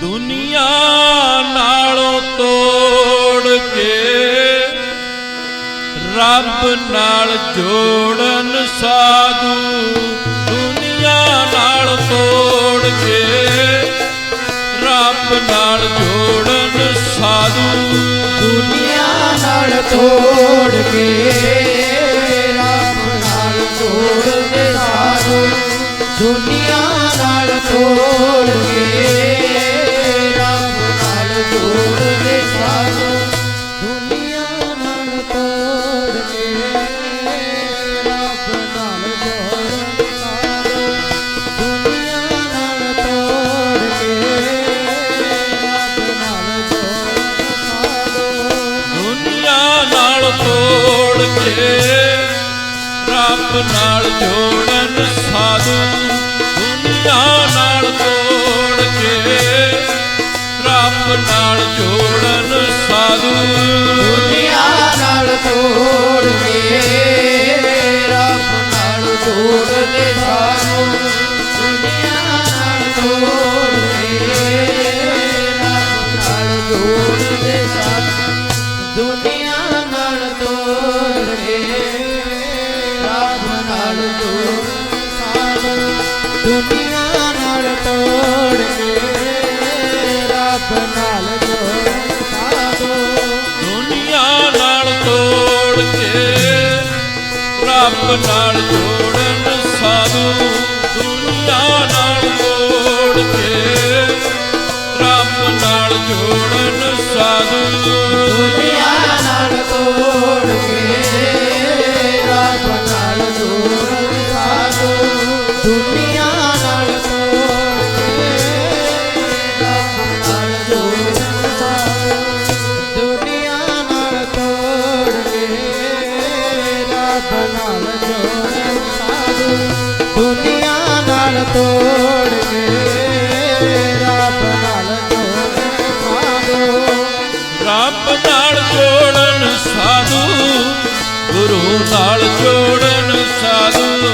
ਦੁਨੀਆ ਨਾਲੋਂ ਤੋੜ ਕੇ ਰੱਬ ਨਾਲ ਜੋੜਨ ਸਾਧੂ। ਦੁਨੀਆ ਨਾਲ ਤੋੜ ਕੇ ਰੱਬ ਨਾਲ ਜੋੜਨ ਸਾਧੂ। ਦੁਨੀਆ ਨਾਲ ਤੋੜ ਕੇ ਰੱਬ ਨਾਲ ਜੋੜਨ ਸਾਧੂ। ਦੁਨੀਆ ਨਾਲ ਤੋੜ ਰੱਬ ਨਾਲ ਜੋੜਨ ਸਾਧੂ ਦੁਨੀਆ ਨਾਲ ਤੋੜ ਕੇ ਰੱਬ ਨਾਲ ਜੋੜਨ ਸਾਧੂ। ਆਪ ਨਾਲ ਜੋੜਨ ਸਾਧੂ ਦੁਨੀਆ ਨਾਲ ਗੁਰੂ ਨਾਲ ਜੋੜਨ ਸਾਧੂ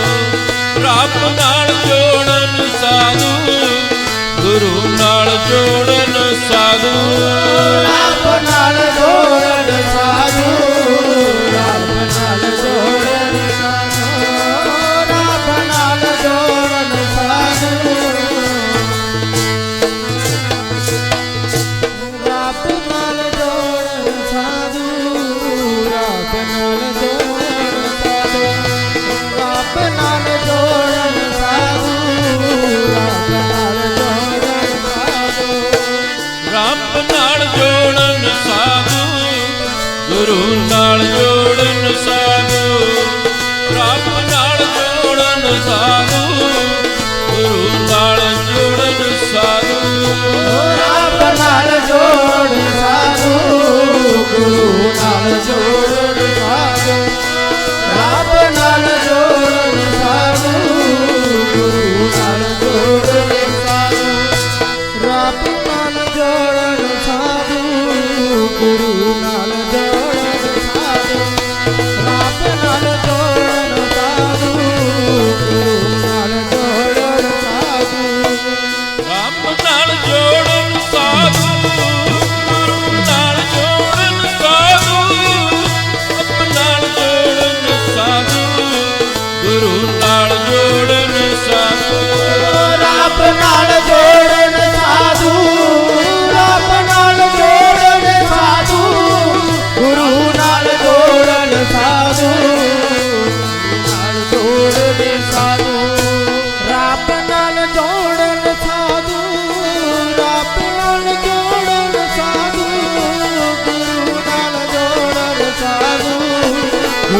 ਰੱਬ ਨਾਲ ਜੋੜਨ ਸਾਧੂ ਗੁਰੂ ਨਾਲ ਜੋੜਨ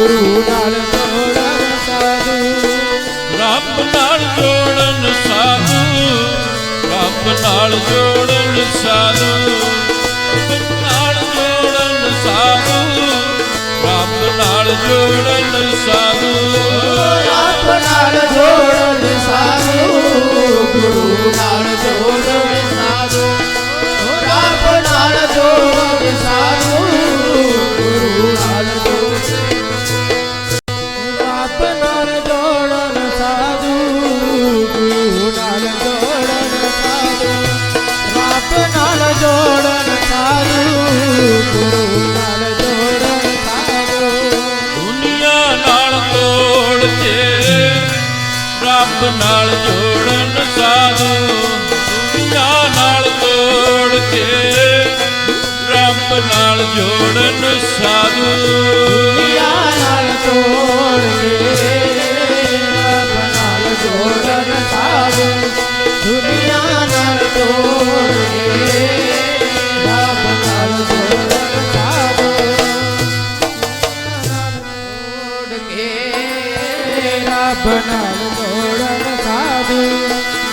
ਗੁਰੂ ਨਾਲ ਜੋੜਨ ਸਾਧੂ ਰੱਬ ਨਾਲ ਜੋੜਨ ਸਾਧੂ ਰੱਬ ਨਾਲ ਜੋੜਨ ਸਾਧੂ। ਦੁਨੀਆ ਨਾਲ ਤੋੜ ਕੇ ਰੱਬ ਨਾਲ ਜੋੜ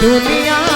ਨਾਲ